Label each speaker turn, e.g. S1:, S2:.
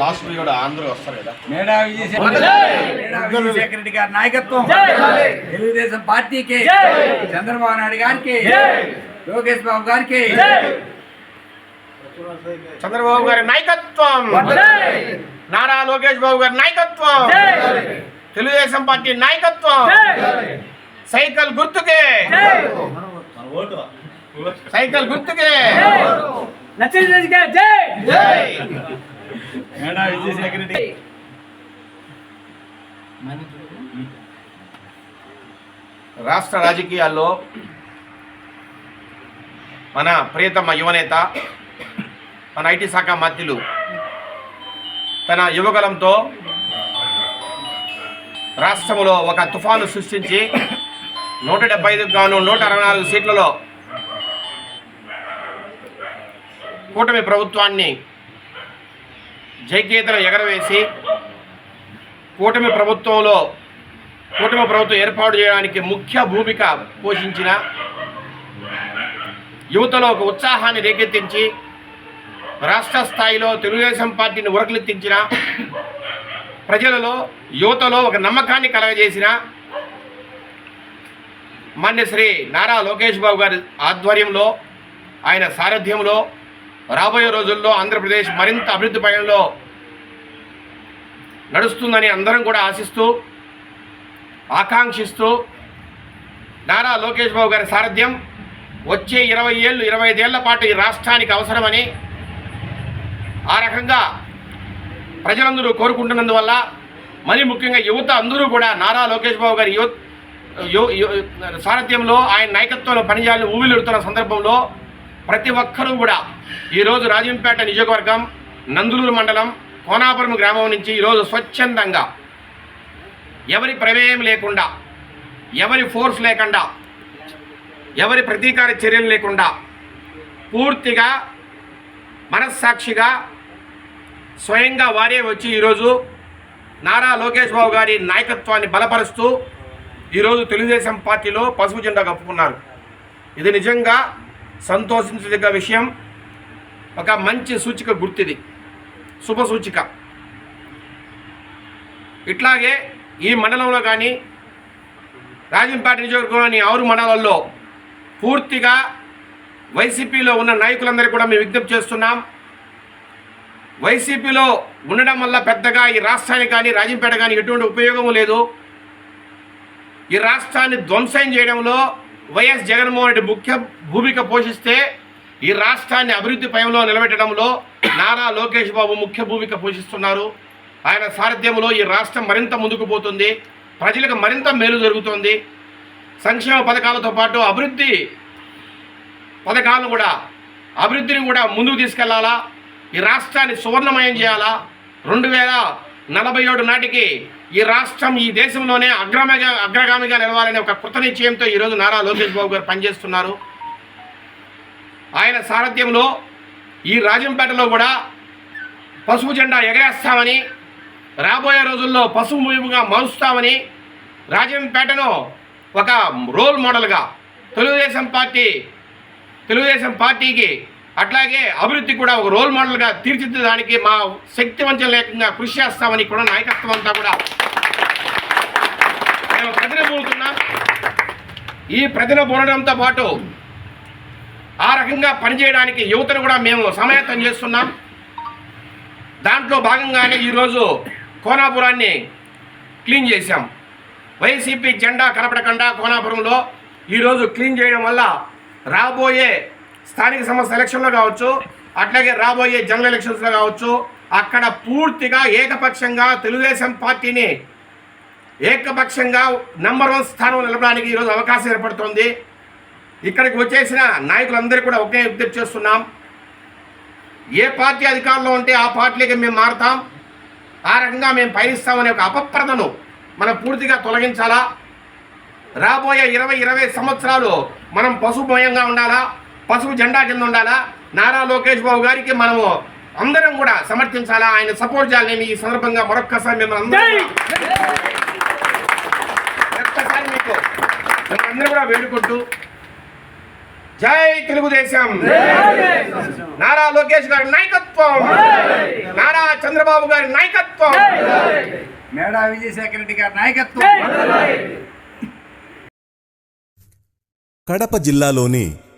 S1: Last కూడా అందరూ వస్తారు కదా.
S2: మేడా విజయశేఖర రెడ్డి గారి నాయకత్వం. తెలుగుదేశం పార్టీకి. చంద్రబాబు నాయుడు గారికి. లోకేష్ బాబు గారికి.
S1: చంద్రబాబు గారి నాయకత్వం. నారా లోకేష్ బాబు గారి నాయకత్వం. తెలుగుదేశం పార్టీ నాయకత్వం. సైకిల్ గుర్తుకే. సైకిల్ గుర్తుకే. జై!
S2: మేడా
S1: రాష్ట్ర రాజకీయాల్లో మన ప్రియతమ యువనేత మన ఐటీ శాఖ మంత్రులు తన యువగలంతో రాష్ట్రంలో ఒక తుఫాను సృష్టించి నూట డెబ్బై ఐదుకు గాను నూట అరవై నాలుగు సీట్లలో కూటమి ప్రభుత్వాన్ని జైకేతను ఎగరవేసి కూటమి ప్రభుత్వంలో కూటమి ప్రభుత్వం ఏర్పాటు చేయడానికి ముఖ్య భూమిక పోషించిన యువతలో ఒక ఉత్సాహాన్ని రేకెత్తించి రాష్ట్ర స్థాయిలో తెలుగుదేశం పార్టీని ఉరకలెత్తించిన ప్రజలలో యువతలో ఒక నమ్మకాన్ని కలగజేసిన మాన్య శ్రీ నారా లోకేష్ బాబు గారి ఆధ్వర్యంలో ఆయన సారథ్యంలో రాబోయే రోజుల్లో ఆంధ్రప్రదేశ్ మరింత అభివృద్ధి పయనంలో నడుస్తుందని అందరం కూడా ఆశిస్తూ ఆకాంక్షిస్తూ నారా లోకేష్ బాబు గారి సారథ్యం వచ్చే ఇరవై ఏళ్ళు ఇరవై ఐదేళ్ళ పాటు ఈ రాష్ట్రానికి అవసరమని ఆ రకంగా ప్రజలందరూ కోరుకుంటున్నందువల్ల మరి ముఖ్యంగా యువత అందరూ కూడా నారా లోకేష్ బాబు గారి యువ యు- సారథ్యంలో ఆయన నాయకత్వంలో పనిచేయాలని ఊవిలుడుతున్న సందర్భంలో ప్రతి ఒక్కరూ కూడా ఈరోజు రాజంపేట నియోజకవర్గం నందులూరు మండలం కోనాపురం గ్రామం నుంచి ఈరోజు స్వచ్ఛందంగా ఎవరి ప్రమేయం లేకుండా ఎవరి ఫోర్స్ లేకుండా ఎవరి ప్రతీకార చర్యలు లేకుండా పూర్తిగా మనస్సాక్షిగా స్వయంగా వారే వచ్చి ఈరోజు నారా లోకేష్ బాబు గారి నాయకత్వాన్ని బలపరుస్తూ ఈరోజు తెలుగుదేశం పార్టీలో పసుపు జెండా కప్పుకున్నారు. ఇది నిజంగా సంతోషించదగ్గ విషయం. ఒక మంచి సూచిక గుర్తిది. శుభ సూచిక. ఇట్లాగే ఈ మండలంలో కానీ రాజంపేట నియోజకవర్గంలోని ఆరు మండలాల్లో పూర్తిగా వైసీపీలో ఉన్న నాయకులందరికీ కూడా మేము విజ్ఞప్తి చేస్తున్నాం. వైసీపీలో ఉండడం వల్ల పెద్దగా ఈ రాష్ట్రానికి కానీ రాజంపేట కానీ ఎటువంటి ఉపయోగం లేదు. ఈ రాష్ట్రాన్ని ధ్వంసం చేయడంలో వైఎస్ జగన్మోహన్ రెడ్డి ముఖ్య భూమిక పోషిస్తే ఈ రాష్ట్రాన్ని అభివృద్ధి పయంలో నిలబెట్టడంలో నారా లోకేష్ బాబు ముఖ్య భూమిక పోషిస్తున్నారు. ఆయన సారథ్యంలో ఈ రాష్ట్రం మరింత ముందుకు పోతుంది. ప్రజలకు మరింత మేలు జరుగుతుంది. సంక్షేమ పథకాలతో పాటు అభివృద్ధి పథకాలను కూడా అభివృద్ధిని కూడా ముందుకు తీసుకెళ్ళాలా? ఈ రాష్ట్రాన్ని సువర్ణమయం చేయాలా? రెండు వేల నలభై ఏడు నాటికి ఈ రాష్ట్రం ఈ దేశంలోనే అగ్రమగా అగ్రగామిగా నిలవాలనే ఒక కృత నిశ్చయంతో ఈరోజు నారా లోకేష్ బాబు గారు పనిచేస్తున్నారు. ఆయన సారథ్యంలో ఈ రాజంపేటలో కూడా పసుపు జెండా ఎగరేస్తామని రాబోయే రోజుల్లో పసుపు ముగింపుగా మారుస్తామని రాజంపేటను ఒక రోల్ మోడల్గా తెలుగుదేశం పార్టీ తెలుగుదేశం పార్టీకి అట్లాగే అభివృద్ధి కూడా ఒక రోల్ మోడల్గా తీర్చిదిద్దడానికి మా శక్తివంచం లేకుండా కృషి చేస్తామని కూడా నాయకత్వం అంతా కూడా మేము ప్రతిన బోలుతున్నాం ఈ ప్రతిన పూడడంతో పాటు ఆ రకంగా పనిచేయడానికి యువతను కూడా మేము సమాయత్తం చేస్తున్నాం. దాంట్లో భాగంగానే ఈరోజు కోనాపురాన్ని క్లీన్ చేశాం. వైసీపీ జెండా కనపడకుండా కోనాపురంలో ఈరోజు క్లీన్ చేయడం వల్ల రాబోయే స్థానిక సంస్థ ఎలక్షన్లో కావచ్చు అట్లాగే రాబోయే జనరల్ ఎలక్షన్స్లో కావచ్చు అక్కడ పూర్తిగా ఏకపక్షంగా తెలుగుదేశం పార్టీని ఏకపక్షంగా నంబర్ వన్ స్థానంలో నిలపడానికి ఈరోజు అవకాశం ఏర్పడుతోంది. ఇక్కడికి వచ్చేసిన నాయకులందరికీ కూడా ఒకే విజ్ఞప్తి చేస్తున్నాం. ఏ పార్టీ అధికారంలో ఉంటే ఆ పార్టీకి మేము మారుతాం. ఆ రకంగా మేము పయనిస్తామనే ఒక అపప్రదను మనం పూర్తిగా తొలగించాలా? రాబోయే ఇరవై ఇరవై సంవత్సరాలు మనం పశుభయంగా ఉండాలా? పశువు జెండా కింద ఉండాలా? నారా లోకేష్ బాబు గారికి మనము అందరం కూడా సమర్థించాలా? ఆయన సపోర్ట్ చేయాలని ఈ సందర్భంగా మరొక్కసారి మిమ్మల్ని అందరూ ఒక్కసారి మీకు మిమ్మల్ని అందరూ కూడా వేడుకుంటూ జై తెలుగుదేశం! నారా లోకేష్ గారి నాయకత్వం! నారా చంద్రబాబు గారి నాయకత్వం!
S2: మేడా విజయశేఖర రెడ్డి గారి నాయకత్వం!
S3: కడప జిల్లాలోని